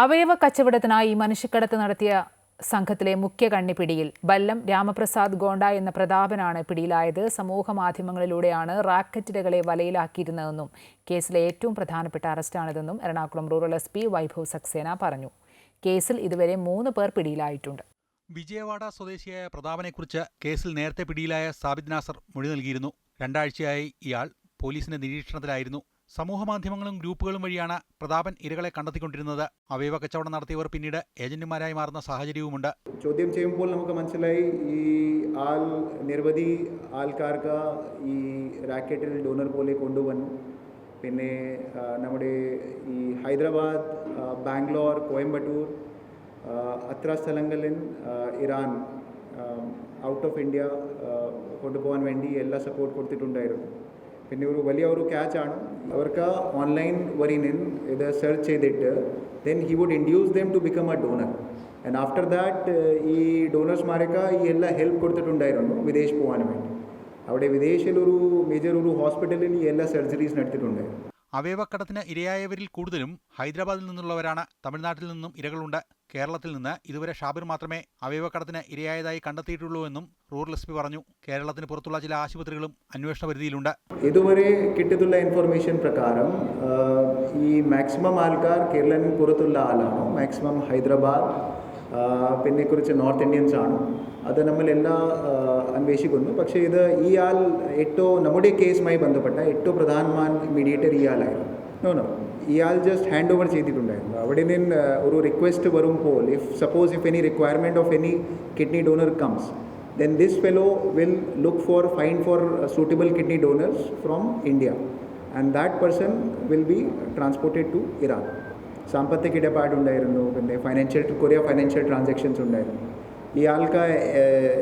അവയവ കച്ചവടത്തിനായി മനുഷ്യക്കടത്ത് നടത്തിയ സംഘത്തിലെ മുഖ്യ കണ്ണി പിടിയിൽ ബല്ലം രാമപ്രസാദ് ഗോണ്ട എന്ന പ്രതാപനാണ് പിടിയിലായത്. സമൂഹ മാധ്യമങ്ങളിലൂടെയാണ് റാക്കറ്റിടകളെ വലയിലാക്കിയിരുന്നതെന്നും കേസിലെ ഏറ്റവും പ്രധാനപ്പെട്ട അറസ്റ്റാണിതെന്നും Ernakulam rural S P Vaibhav Saxena പറഞ്ഞു. കേസിൽ ഇതുവരെ മൂന്ന് പേർ പിടിയിലായിട്ടുണ്ട്. വിജയവാഡ സ്വദേശിയായ പ്രതാപനെക്കുറിച്ച് കേസിൽ നേരത്തെ പിടിയിലായ സാബിദ് നാസർ മൊഴി നൽകിയിരുന്നു. രണ്ടാഴ്ചയായി ഇയാൾ പോലീസിന്റെ നിരീക്ഷണത്തിലായിരുന്നു. സമൂഹമാധ്യമങ്ങളും ഗ്രൂപ്പുകളും വഴിയാണ് പ്രതാപൻ ഇരകളെ കണ്ടെത്തിക്കൊണ്ടിരുന്നത്. അവയവ കച്ചവടം നടത്തിയവർ പിന്നീട് ഏജന്റുമാരായി മാറുന്ന സാഹചര്യവുമുണ്ട്. ചോദ്യം ചെയ്യുമ്പോൾ നമുക്ക് മനസ്സിലായി ഈ ആൾ നിരവധി ആൾക്കാർക്ക് ഈ റാക്കറ്റിൽ ഡോണർ പോലെ കൊണ്ടുവന്നു. പിന്നെ നമ്മുടെ ഈ ഹൈദരാബാദ് ബാംഗ്ലൂർ കോയമ്പത്തൂർ അത്ര സ്ഥലങ്ങളിൽ ഇറാൻ ഔട്ട് ഓഫ് ഇന്ത്യ കൊണ്ടുപോകാൻ വേണ്ടി എല്ലാ സപ്പോർട്ട് കൊടുത്തിട്ടുണ്ടായിരുന്നു. പിന്നെ ഒരു വലിയ ഒരു ആണ്. അവർക്ക് ഓൺലൈൻ വരിനിൽ ഇത് സെർച്ച് ചെയ്തിട്ട് then he would induce them to become a donor and after that ഈ ഡോണേഴ്സ്മാരൊക്കെ ഈ എല്ലാ ഹെൽപ്പ് കൊടുത്തിട്ടുണ്ടായിരുന്നു വിദേശ് പോകാൻ വേണ്ടി. അവിടെ വിദേശിലൊരു മേജർ ഒരു ഹോസ്പിറ്റലിൽ ഈ എല്ലാ സർജറീസ് നടത്തിയിട്ടുണ്ടായിരുന്നു അവയവക്കടത്തിന് ഇരയായവരിൽ കൂടുതലും ഹൈദരാബാദിൽ നിന്നുള്ളവരാണ് തമിഴ്നാട്ടിൽ നിന്നും ഇരകളുണ്ട്. കേരളത്തിൽ നിന്ന് ഇതുവരെ ഷാബിർ മാത്രമേ അവയവക്കടത്തിന് ഇരയായതായി കണ്ടെത്തിയിട്ടുള്ളൂ എന്നും റൂറൽ എസ് പി പറഞ്ഞു. കേരളത്തിന് പുറത്തുള്ള ചില ആശുപത്രികളും അന്വേഷണ പരിധിയിലുണ്ട്. ഇതുവരെ കിട്ടിയിട്ടുള്ള ഇൻഫർമേഷൻ പ്രകാരം ഈ മാക്സിമം ആൾക്കാർ കേരളത്തിന് പുറത്തുള്ള ആളാണ്. മാക്സിമം ഹൈദരാബാദ് പിന്നെ കുറിച്ച് നോർത്ത് ഇന്ത്യൻസ് ആണ്. അത് നമ്മൾ എല്ലാ അന്വേഷിക്കുന്നു. പക്ഷേ ഇത് ഇയാൾ ഏറ്റവും നമ്മുടെ കേസുമായി ബന്ധപ്പെട്ട ഏറ്റവും പ്രധാനമായ മീഡിയേറ്റർ ഈ ആളായിരുന്നു. നോ നോ ഇയാൾ ജസ്റ്റ് ഹാൻഡ് ഓവർ ചെയ്തിട്ടുണ്ടായിരുന്നു. അവിടെ നിന്ന് ഒരു റിക്വസ്റ്റ് വരുമ്പോൾ if suppose if any requirement of any kidney donor comes then this fellow will look for find for uh, suitable kidney donors from India. And that person will be transported to Iran. സാമ്പത്തിക ഇടപാടുണ്ടായിരുന്നു. പിന്നെ financial Korea financial transactions ഉണ്ടായിരുന്നു. ഇയാൾക്ക് ഏഹ്,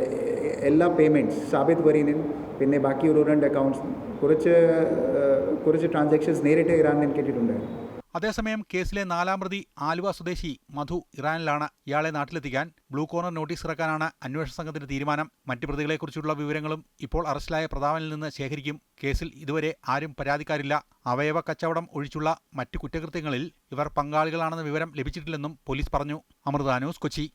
എല്ലാ payments Sabith വരീനും പിന്നെ ബാക്കി ഒരു രണ്ട് accounts കുറച്ച് കുറച്ച് ട്രാൻസാക്ഷൻസ് നേരിട്ട് ഇറാനിൽ കേട്ടിട്ടുണ്ട് അതേസമയം കേസിലെ നാലാം പ്രതി ആലുവ സ്വദേശി മധു ഇറാനിലാണ്. ഇയാളെ നാട്ടിലെത്തിക്കാൻ ബ്ലൂ കോർണർ നോട്ടീസ് ഇറക്കാനാണ് അന്വേഷണ സംഘത്തിന്റെ തീരുമാനം. മറ്റു പ്രതികളെക്കുറിച്ചുള്ള വിവരങ്ങളും ഇപ്പോൾ അറസ്റ്റിലായ പ്രതാപനിൽ നിന്ന് ശേഖരിക്കും. കേസിൽ ഇതുവരെ ആരും പരാതിക്കാരില്ല. അവയവ കച്ചവടം ഒഴിച്ചുള്ള മറ്റു കുറ്റകൃത്യങ്ങളിൽ ഇവർ പങ്കാളികളാണെന്ന വിവരം ലഭിച്ചിട്ടില്ലെന്നും പോലീസ് പറഞ്ഞു. അമൃത ന്യൂസ് കൊച്ചി.